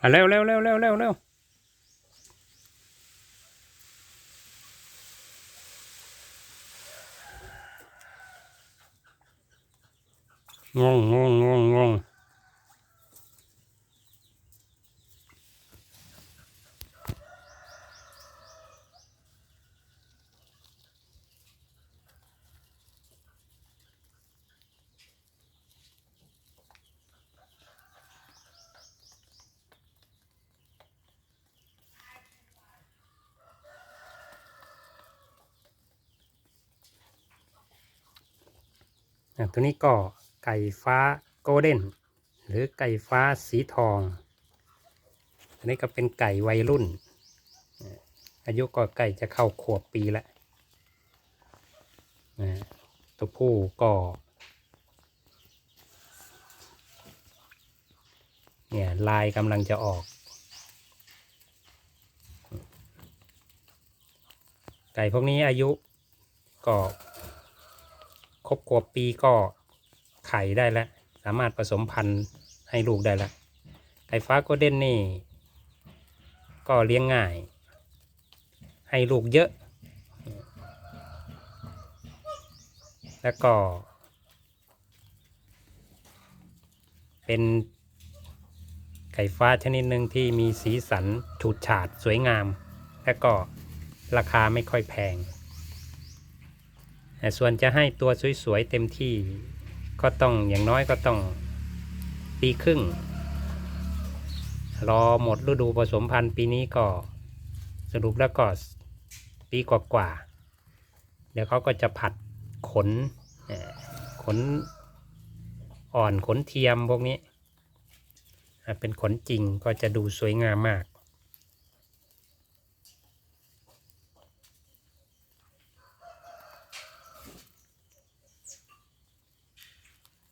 อะเร็วเร็วเร็วเร็วเร็วเร็วงงงงงงง ตัวนี้ก็ไก่ฟ้าโกลเด้น หรือไก่ฟ้าสีทอง อันนี้ก็เป็นไก่วัยรุ่น อายุก็ใกล้จะเข้าขวบปีแล้วอะตัวผู้ก็เนี่ยลายกำลังจะออก ไก่พวกนี้อายุก็ ครบขวบปีก็ไข่ได้แล้ว สามารถผสมพันธุ์ให้ลูกได้แล้ว ไก่ฟ้าโกลเด้นนี่ ก็เลี้ยงง่าย ให้ลูกเยอะ แล้วก็ เป็นไก่ฟ้าชนิดหนึ่งที่มีสีสันฉูดฉาดสวยงาม และก็ราคาไม่ค่อยแพง ส่วนจะให้ตัวสวยๆเต็มที่ก็ต้องอย่างน้อยก็ต้องปีครึ่ง รอหมดฤดูผสมพันธุ์ปีนี้ก็สรุปแล้วก็ปีกว่าๆเดี๋ยวเขาก็จะผัดขนขนอ่อนขนเทียมพวกนี้ เป็นขนจริงก็จะดูสวยงามมาก